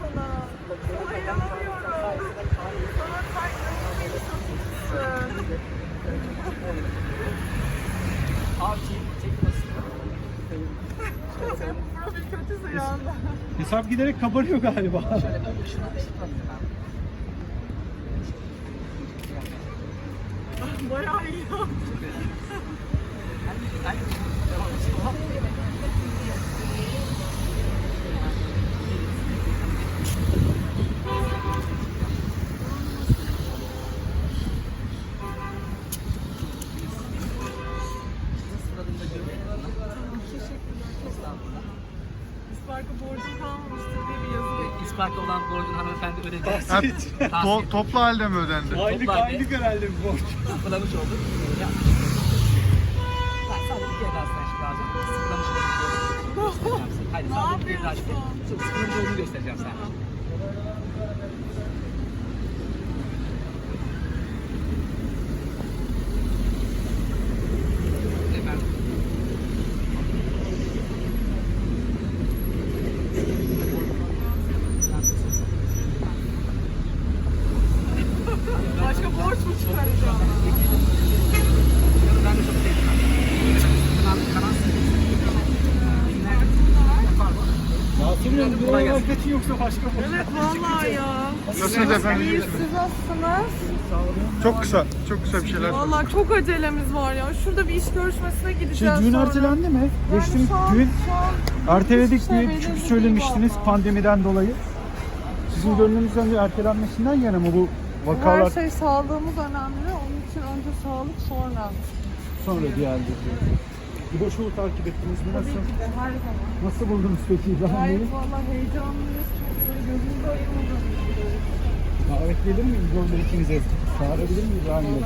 sana. Bayılıyorum. Sana saygılarım beni çok iyisin. Abi çek nasıl? Profil kötüsü ya. Hesap giderek kabarıyor galiba. Şöyle bir şuna ben. Bayağı iyi yaptın. İsparka borcum kalmamıştır diye bir yazı bekliyorum. İsparta olan borcun hanımefendi ödedi. Ha, To- toplu halde mi ödendi? aylık Toplam aylık herhalde bir borç. Sıfırlamış olduk. Ya. Ben sadece bir kere daha sen şimdi alacağım. Sıfırlamış olduk. Hayır Ne sadece bir kere daha yapıyorsun? Şimdi sıfırlamış olduğunu göstereceğim sana. Efendim. Başka borç mu çıkaracağım? Ben de çok sevdim. Kanan, kanan Yasemin Kolay gelsin. yoksa başka borç. Evet vallahi ya. Nasılsınız efendim? İyi siz nasılsınız? Çok kısa, çok kısa bir şeyler. Vallahi çok acelemiz var ya. Şurada bir iş görüşmesine Şey gideceğiz düğün sonra. ertelendi mi? Yani Geçtim şu an- düğün şu an erteledik şey diye belirli çünkü söylemiştiniz vallahi. pandemiden dolayı. Sizin gönlünüzden bir ertelenmesinden yana mı bu vakalar Her şey sağlığımız önemli. Onun için önce sağlık sonra. sonra geldi? Boşluğu takip ettiniz mi? Tabii Nasıl? ki de her zaman. Nasıl buldunuz peki İbrahim Bey'i? Gayet vallahi heyecanlıyız. Çok böyle gözümüzü ayırmadığımız gibi. Davet gelir mi? İbrahim Bey ikinize? Çağırabilir mi İbrahim Bey?